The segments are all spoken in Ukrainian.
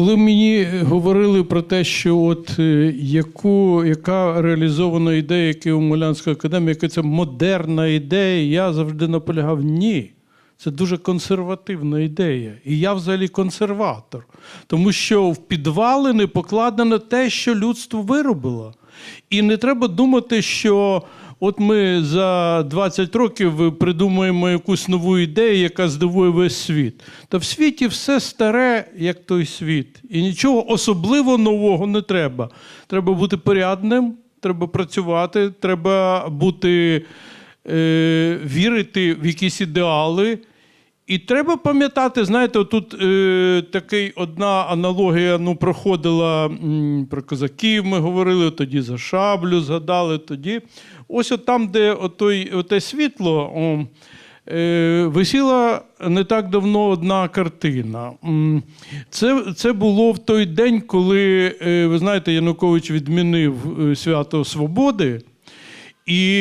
Коли мені говорили про те, що от е, яку, яка реалізована ідея, яка у Молянської академії, яка це модерна ідея, я завжди наполягав ні. Це дуже консервативна ідея. І я взагалі консерватор. Тому що в підвалини покладено те, що людство виробило. І не треба думати, що от ми за 20 років придумуємо якусь нову ідею, яка здивує весь світ. Та в світі все старе, як той світ. І нічого особливо нового не треба. Треба бути порядним, треба працювати, треба бути, е, вірити в якісь ідеали. І треба пам'ятати, знаєте, тут е, такий одна аналогія ну, проходила м, про козаків, ми говорили, тоді за шаблю згадали тоді. Ось от там, де отой, оте світло, о, е, висіла не так давно одна картина. Це, це було в той день, коли, е, ви знаєте, Янукович відмінив е, свято Свободи. І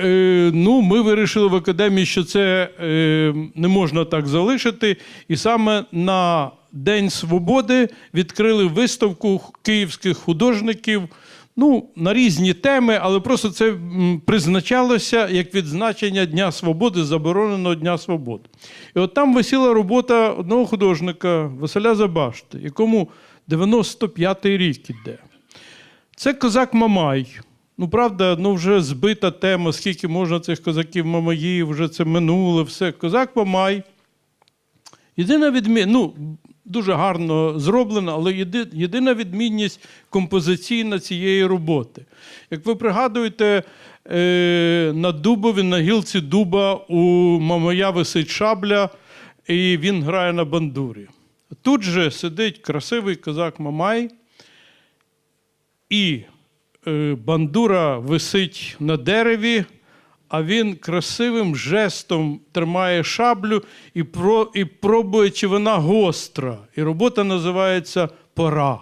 е, ну, ми вирішили в академії, що це е, не можна так залишити. І саме на День Свободи відкрили виставку київських художників ну, на різні теми, але просто це призначалося як відзначення Дня Свободи, забороненого Дня Свободи. І от там висіла робота одного художника Василя Забашти, якому 95-й рік іде. Це козак Мамай. Ну, правда, ну вже збита тема, скільки можна цих козаків Мамаїв, вже це минуле, все. Козак Мамай. Єдина відмінність, ну, дуже гарно зроблено, але єди, єдина відмінність композиційна цієї роботи. Як ви пригадуєте, е, на дубові, на гілці дуба у Мамая висить шабля, і він грає на бандурі. Тут же сидить красивий козак Мамай, і бандура висить на дереві, а він красивим жестом тримає шаблю і, про, і пробує, чи вона гостра. І робота називається Пора.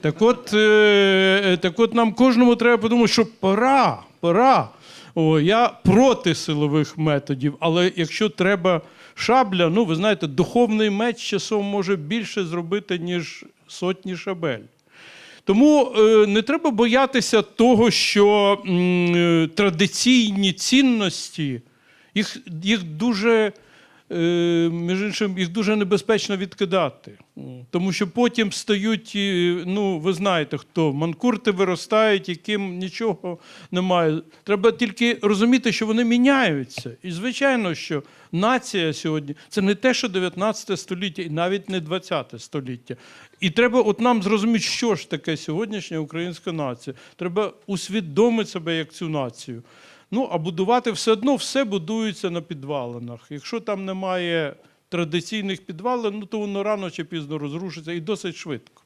Так от, е, так от нам кожному треба подумати, що пора, пора. О, я проти силових методів, але якщо треба шабля, ну ви знаєте, духовний меч часом може більше зробити, ніж сотні шабель. Тому е, не треба боятися того, що е, традиційні цінності, їх, їх дуже, між іншим, їх дуже небезпечно відкидати. Тому що потім стають, е, ну, ви знаєте, хто манкурти виростають, яким нічого немає. Треба тільки розуміти, що вони міняються. І звичайно, що нація сьогодні це не те, що 19 століття, і навіть не 20 століття. І треба от нам зрозуміти, що ж таке сьогоднішня українська нація. Треба усвідомити себе як цю націю. Ну, а будувати все одно все будується на підвалинах. Якщо там немає традиційних підвалин, ну то воно рано чи пізно розрушиться і досить швидко.